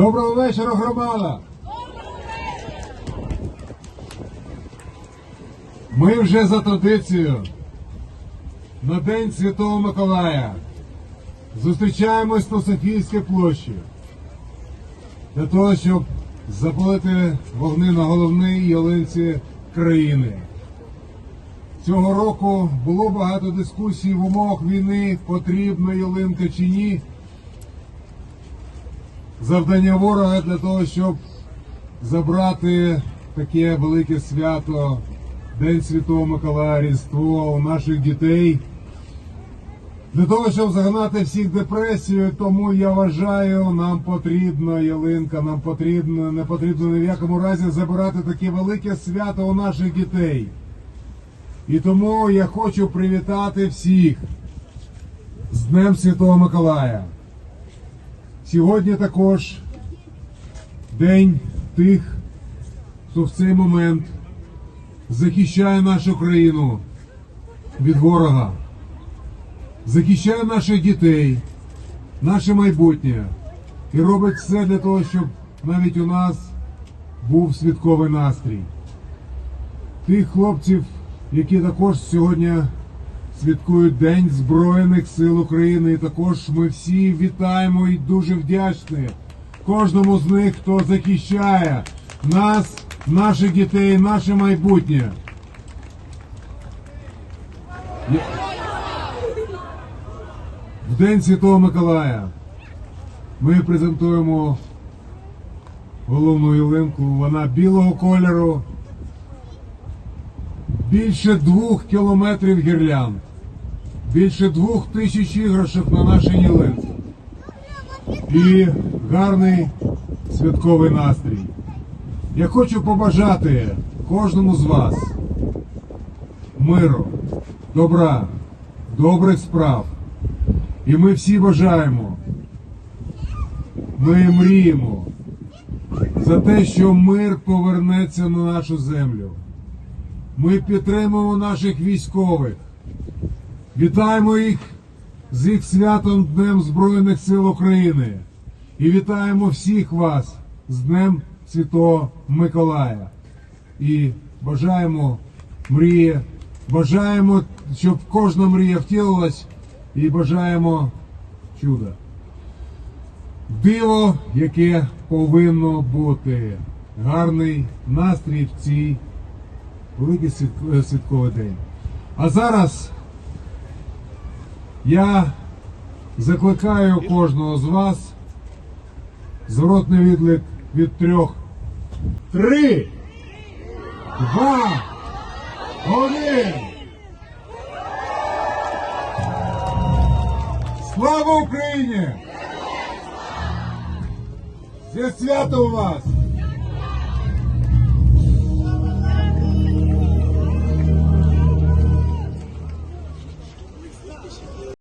Доброго вечора, громада! Ми вже за традицією на День Святого Миколая зустрічаємось на Софійській площі для того, щоб запалити вогни на головній ялинці країни. Цього року було багато дискусій в умовах війни, потрібна ялинка чи ні завдання ворога для того, щоб забрати таке велике свято, День Святого Миколая, Різдво у наших дітей. Для того, щоб загнати всіх депресію, тому я вважаю, нам потрібна ялинка, нам потрібно, не потрібно ні в якому разі забирати таке велике свято у наших дітей. І тому я хочу привітати всіх з Днем Святого Миколая. Сьогодні також день тих, хто в цей момент захищає нашу країну від ворога, захищає наших дітей, наше майбутнє і робить все для того, щоб навіть у нас був святковий настрій. Тих хлопців, які також сьогодні святкують День Збройних сил України. І також ми всі вітаємо і дуже вдячні кожному з них, хто захищає нас, наших дітей, наше майбутнє. В День Святого Миколая ми презентуємо головну ялинку. Вона білого кольору. Більше двох кілометрів гірлянд, більше двох тисяч іграшок на нашій ялинці. І гарний святковий настрій. Я хочу побажати кожному з вас миру, добра, добрих справ. І ми всі бажаємо, ми мріємо за те, що мир повернеться на нашу землю. Ми підтримуємо наших військових, вітаємо їх з їх святом Днем Збройних сил України і вітаємо всіх вас з Днем Святого Миколая. І бажаємо мрії, бажаємо, щоб кожна мрія втілилась, і бажаємо чуда. Диво, яке повинно бути. Гарний настрій в цій великий свят- святковий день. А зараз я закликаю кожного з вас зворотний відлик від трьох. Три, два, один. Слава Україні! Зі свято вас!